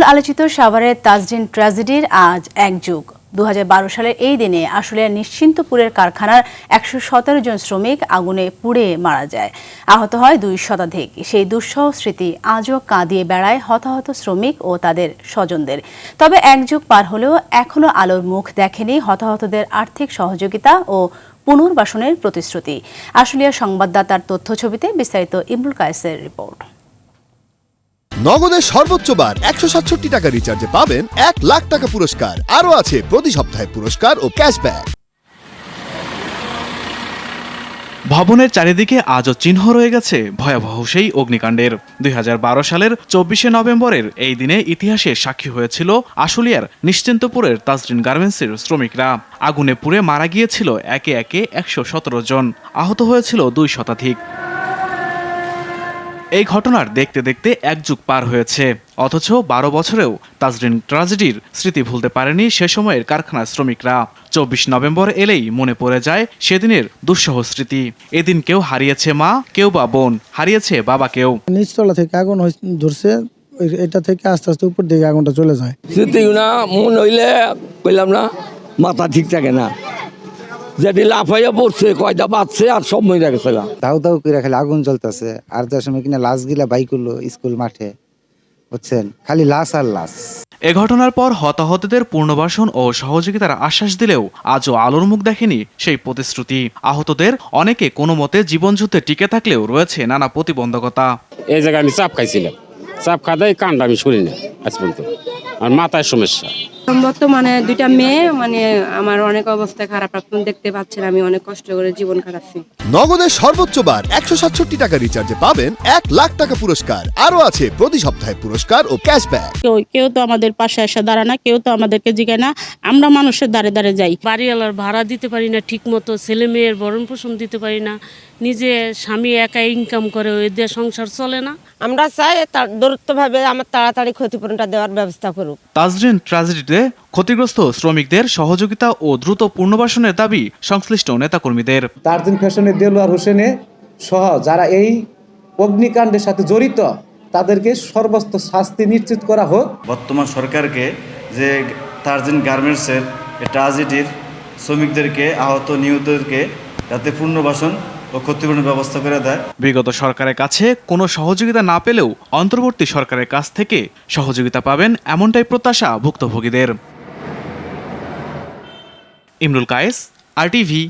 বহুল আলোচিত সাভারের তাজরিন ট্র্যাজেডির আজ এক যুগ। দু সালের এই দিনে আসলে নিশ্চিন্তপুরের কারখানার একশো সতেরো জন শ্রমিক আগুনে পুড়ে মারা যায়। আহত হয় দুই শতাধিক। সেই দুঃসহ স্মৃতি আজও কাঁদিয়ে বেড়ায় হতাহত শ্রমিক ও তাদের স্বজনদের। তবে এক যুগ পার হলেও এখনও আলোর মুখ দেখেনি হতাহতদের আর্থিক সহযোগিতা ও পুনর্বাসনের প্রতিশ্রুতি। আশুলিয়া সংবাদদাতার তথ্য ছবিতে বিস্তারিত ইমরুল কায়েসের রিপোর্ট। নগদের সর্বোচ্চ বার একশো সাতষট্টি টাকা রিচার্জে পাবেন এক লাখ টাকা পুরস্কার। আরও আছে প্রতি সপ্তাহে পুরস্কার ও ক্যাশব্যাক ভবনের চারিদিকে আজও চিহ্ন রয়ে গেছে ভয়াবহ সেই অগ্নিকাণ্ডের। দুই হাজার বারো সালের চব্বিশে নভেম্বরের এই দিনে ইতিহাসে সাক্ষী হয়েছিল আশুলিয়ার নিশ্চিন্তপুরের তাজরিন গার্মেন্টসের শ্রমিকরা। আগুনে পুড়ে মারা গিয়েছিল একে একে একশো সতেরো জন। আহত হয়েছিল দুই শতাধিক। এই ঘটনার দেখতে দেখতে এক যুগ পার হয়েছে। অথচ বারো বছরেও তাজরিন ট্রাজেডির স্মৃতি ভুলতে পারেনি সে সময়ের কারখানার শ্রমিকরা। চব্বিশ নভেম্বর এলেই মনে পড়ে যায় সেদিনের দুঃসহ স্মৃতি। এদিন কেউ হারিয়েছে মা কেউ বা বোন হারিয়েছে বাবাকেও নিচতলা থেকে আগুন ধরছে এটা থেকে আস্তে আস্তে উপর দিকে আগুনটা চলে যায়। স্মৃতি না মন হইলে কইলাম না মাথা ঠিক থাকে না। যেটি লাফাইয়া পড়ছে কয়টা বাঁচছে আর সব মরে গেছে। দাউ দাউ করে খালি আগুন জ্বলতেছে। আর যার সময় কিনা লাশ গিলা বাই করল স্কুল মাঠে বুঝছেন? খালি লাশ আর লাশ। এ ঘটনার পর হতাহতদের পুনর্বাসন ও সহযোগিতার আশ্বাস দিলেও আজও আলোর মুখ দেখেনি সেই প্রতিশ্রুতি। আহতদের অনেকে কোনো মতে জীবনযুদ্ধে টিকে থাকলেও রয়েছে নানা প্রতিবন্ধকতা। এই জায়গায় আমি চাপ খাইছিলাম। চাপ খাতে কান্ড আমি শুনি না আজ পর্যন্ত। আর মাথায় সমস্যা। বর্তমানে দুইটা মেয়ে মানে আমার অনেক অবস্থা খারাপ আপনারা দেখতে পাচ্ছেন আমি অনেক কষ্ট করে জীবন কাটাচ্ছি। নগদের সর্বোচ্চ বার একশো সাতষট্টি টাকা রিচার্জে পাবেন এক লাখ টাকা পুরস্কার। আরও আছে প্রতি সপ্তাহে পুরস্কার ও ক্যাশব্যাক কেউ কেউ তো আমাদের পাশে এসে দাঁড়ায় না কেউ তো আমাদেরকে জিগায় না। আমরা মানুষের দ্বারে দ্বারে যাই। বাড়িওয়ালার ভাড়া দিতে পারি না ঠিক মতো ছেলে মেয়ের ভরণ পোষণ দিতে পারি না। নিজে স্বামী একা ইনকাম করে ওই দিয়ে সংসার চলে না। আমরা চাই তার দূরত্বভাবে আমার তাড়াতাড়ি ক্ষতিপূরণটা দেওয়ার ব্যবস্থা করুক। তাজরিন ট্র্যাজেডিতে ক্ষতিগ্রস্ত শ্রমিকদের সহযোগিতা ও দ্রুত পুনর্বাসনের দাবি সংশ্লিষ্ট নেতাকর্মীদের। তারদিন ফ্যাশনের দেলোয়ার হোসেনে সহ যারা এই অগ্নিকাণ্ডের সাথে জড়িত তাদেরকে সর্বোচ্চ শাস্তি নিশ্চিত করা হোক। বর্তমান সরকারকে যে তার্জিন গার্মেন্টসের ট্রাজেডির শ্রমিকদেরকে আহত নিহতদেরকে যাতে পুনর্বাসন ও ক্ষতিপূরণের ব্যবস্থা করে দেয়। বিগত সরকারের কাছে কোনো সহযোগিতা না পেলেও অন্তর্বর্তী সরকারের কাছ থেকে সহযোগিতা পাবেন এমনটাই প্রত্যাশা ভুক্তভোগীদের। ইমরুল কায়েস আর টিভি